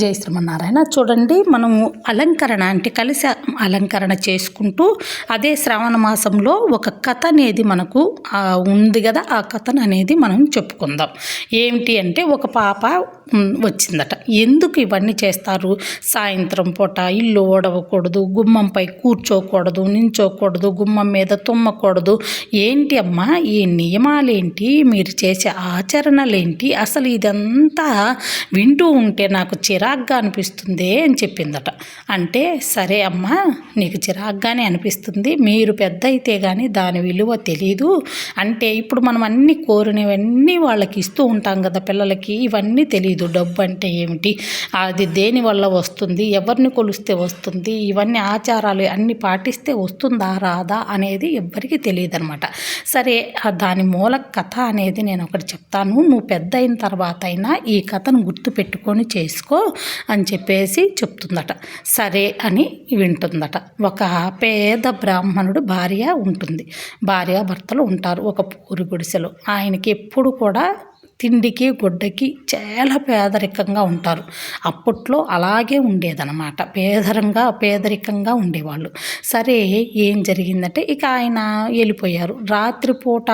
జై శ్రీమన్నారాయణ. చూడండి మనము అలంకరణ అంటే కలిసి అలంకరణ చేసుకుంటూ అదే శ్రావణ మాసంలో ఒక కథ అనేది మనకు ఉంది కదా ఆ కథను అనేది మనం చెప్పుకుందాం. ఏమిటి అంటే ఒక పాప వచ్చిందట. ఎందుకు ఇవన్నీ చేస్తారు? సాయంత్రం పూట ఇల్లు ఓడవకూడదు గుమ్మంపై కూర్చోకూడదు నించోకూడదు గుమ్మం మీద తుమ్మకూడదు. ఏంటి అమ్మా ఈ నియమాలేంటి? మీరు చేసే ఆచరణలేంటి? అసలు ఇదంతా వింటూ ఉంటే నాకు చిరాగ్గా అనిపిస్తుంది అని చెప్పిందట. అంటే సరే అమ్మా నీకు చిరాగ్గానే అనిపిస్తుంది. మీరు పెద్ద అయితే కానీ దాని విలువ తెలియదు అంటే ఇప్పుడు మనం అన్ని కోరినవన్నీ వాళ్ళకి ఇస్తూ ఉంటాం కదా పిల్లలకి ఇవన్నీ తెలియదు డబ్బు అంటే ఏమిటి? అది దేని వల్ల వస్తుంది? ఎవరిని కొలిస్తే వస్తుంది? ఇవన్నీ ఆచారాలు అన్ని పాటిస్తే వస్తుందా రాదా అనేది ఎవ్వరికీ తెలియదు అనమాట సరే దాని మూల కథ అనేది నేను ఒకటి చెప్తాను. నువ్వు పెద్ద అయిన తర్వాత అయినా ఈ కథను గుర్తు పెట్టుకొని చేసుకో. అని చెప్పేసి చెప్తుందట. సరే అని వింటుందట. ఒక పేద బ్రాహ్మణుడు భార్య ఉంటుంది. భార్య భర్తలు ఉంటారు ఒక పూరి గుడిసెలో. ఆయనకి ఎప్పుడు కూడా తిండికి గుడ్డకి చాలా పేదరికంగా ఉంటారు. అప్పట్లో అలాగే ఉండేదనమాట పేదరంగా పేదరికంగా ఉండేవాళ్ళు. సరే ఏం జరిగిందంటే ఇక ఆయన వెళ్ళిపోయారు. రాత్రిపూట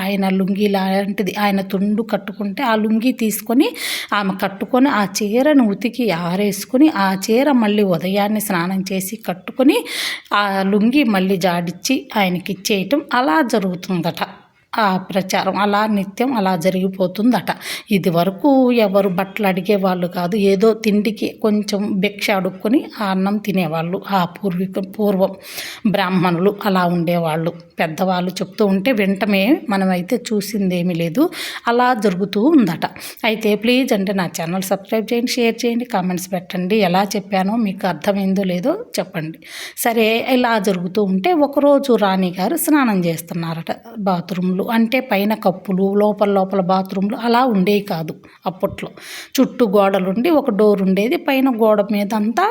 ఆయన లుంగి లాంటిది ఆయన తుండు కట్టుకుంటే ఆ లుంగి తీసుకొని ఆమె కట్టుకొని ఆ చీరను ఉతికి ఆరేసుకుని ఆ చీర మళ్ళీ ఉదయాన్నే స్నానం చేసి కట్టుకొని ఆ లుంగి మళ్ళీ జాడిచ్చి ఆయనకి ఇచ్చేయటం అలా జరుగుతుందట. ఆ ప్రచారం అలా నిత్యం అలా జరిగిపోతుందట. ఇది వరకు ఎవరు బట్టలు అడిగేవాళ్ళు కాదు ఏదో తిండికి కొంచెం భిక్ష అడుక్కొని ఆ అన్నం తినేవాళ్ళు ఆ పూర్వీక పూర్వం బ్రాహ్మణులు అలా ఉండేవాళ్ళు. పెద్దవాళ్ళు చెప్తూ ఉంటే వింటమే మనమైతే చూసిందేమీ లేదు అలా జరుగుతూ ఉందట. అయితే ప్లీజ్ అంటే నా ఛానల్ సబ్స్క్రైబ్ చేయండి షేర్ చేయండి కామెంట్స్ పెట్టండి. ఎలా చెప్పానో మీకు అర్థమైందో లేదో చెప్పండి. సరే ఇలా జరుగుతూ ఉంటే ఒకరోజు రాణి గారు స్నానం చేస్తున్నారట. బాత్రూంలో అంటే పైన కప్పులు లోపల లోపల బాత్రూమ్లు అలా ఉండేవి కాదు అప్పట్లో. చుట్టూ గోడలుండి ఒక డోర్ ఉండేది పైన గోడ మీద అంతా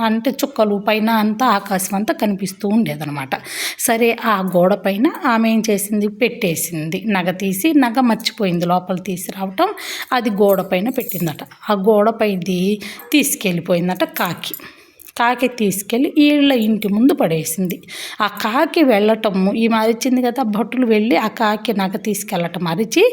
అంటే చుక్కలు పైన అంతా ఆకాశం అంతా కనిపిస్తూ ఉండేదనమాట సరే ఆ గోడ పైన ఆమె ఏం చేసింది? పెట్టేసింది. నగ తీసి నగ మర్చిపోయింది లోపల తీసి రావటం అది గోడ పైన పెట్టిందట. ఆ గోడ పైది తీసుకెళ్ళిపోయిందట కాకి. కాకి తీసుకెళ్ళి వీళ్ళ ఇంటి ముందు పడేసింది. ఆ కాకి వెళ్ళటము ఈమె అరిచింది కదా భటులు వెళ్ళి ఆ కాకి నగ తీసుకెళ్ళటం అరిచి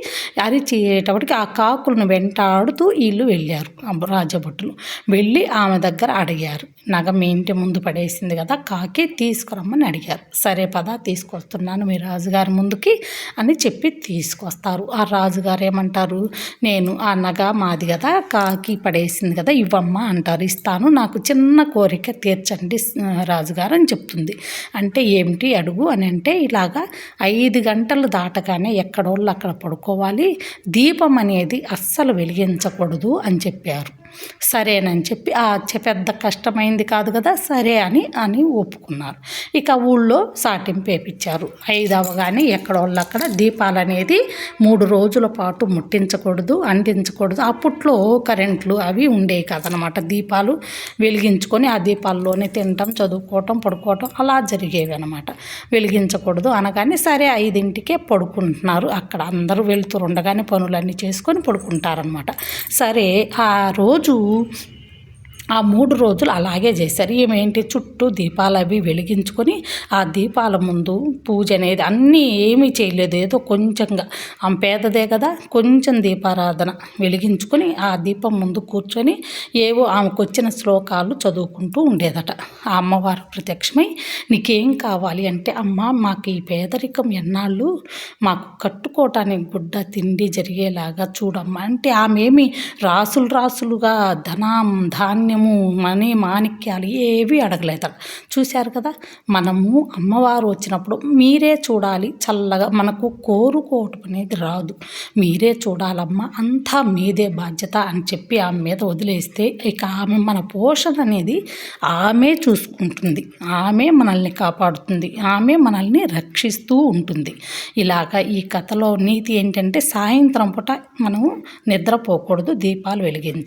అరిచేటప్పటికి ఆ కాకులను వెంటాడుతూ వీళ్ళు వెళ్ళారు రాజభటులు వెళ్ళి ఆమె దగ్గర అడిగారు నగ మీ ఇంటి ముందు పడేసింది కదా కాకి తీసుకురమ్మని అడిగారు. సరే పద తీసుకొస్తున్నాను మీ రాజుగారి ముందుకి అని చెప్పి తీసుకొస్తారు. ఆ రాజుగారు ఏమంటారు నేను ఆ నగ మాది కదా కాకి పడేసింది కదా ఇవ్వమ్మా అంటారు ఇస్తాను నాకు చిన్న కోరిక తీర్చండి రాజుగారు అని చెప్తుంది. అంటే ఏమిటి అడుగు అని అంటే ఇలాగా ఐదు గంటలు దాటగానే ఎక్కడోళ్ళు అక్కడ పడుకోవాలి దీపం అనేది అస్సలు వెలిగించకూడదు అని చెప్పారు. సరేనని చెప్పి ఆ పెద్ద కష్టమైంది కాదు కదా సరే అని అని ఒప్పుకున్నారు. ఇక ఊళ్ళో సాటింపు వేపించారు. ఐదు అవగానే ఎక్కడోళ్ళు అక్కడ దీపాలు అనేది మూడు రోజుల పాటు ముట్టించకూడదు అంటించకూడదు. అప్పట్లో కరెంట్లు అవి ఉండేవి కాదనమాట. దీపాలు వెలిగించుకొని ఆ దీపాల్లోనే తినటం చదువుకోవటం పడుకోవటం అలా జరిగేవి అనమాట వెలిగించకూడదు అనగానే సరే ఐదింటికే పడుకుంటున్నారు. అక్కడ అందరూ వెళ్తూ ఉండగానే పనులన్నీ చేసుకొని పడుకుంటారనమాట సరే ఆ రోజు 主 ఆ మూడు రోజులు అలాగే చేశారు. ఏమేంటి చుట్టూ దీపాలు అవి వెలిగించుకొని ఆ దీపాల ముందు పూజ అనేది అన్నీ ఏమీ చేయలేదు. ఏదో కొంచెంగా ఆమె పేదదే కదా కొంచెం దీపారాధన వెలిగించుకొని ఆ దీపం ముందు కూర్చొని ఏవో ఆమెకు వచ్చిన శ్లోకాలు చదువుకుంటూ ఉండేదట. ఆ అమ్మవారు ప్రత్యక్షమై నీకేం కావాలి అంటే అమ్మ మాకు ఈ పేదరికం ఎన్నాళ్ళు మాకు కట్టుకోవటానికి గుడ్డ తిండి జరిగేలాగా చూడమ్మా. అంటే ఆమె ఏమి రాసులు రాసులుగా ధనం ధాన్యం ధాన్యము మనీ మాణిక్యాలు ఏవి అడగలేదు చూశారు కదా మనము అమ్మవారు వచ్చినప్పుడు మీరే చూడాలి చల్లగా మనకు కోరుకోవటం అనేది రాదు. మీరే చూడాలమ్మా అంతా మీదే బాధ్యత అని చెప్పి ఆమె మీద వదిలేస్తే ఇక ఆమె మన పోషణ అనేది ఆమె చూసుకుంటుంది. ఆమె మనల్ని కాపాడుతుంది. ఆమె మనల్ని రక్షిస్తూ ఉంటుంది. ఇలాగ ఈ కథలో నీతి ఏంటంటే సాయంత్రం పూట మనము నిద్రపోకూడదు దీపాలు వెలిగించి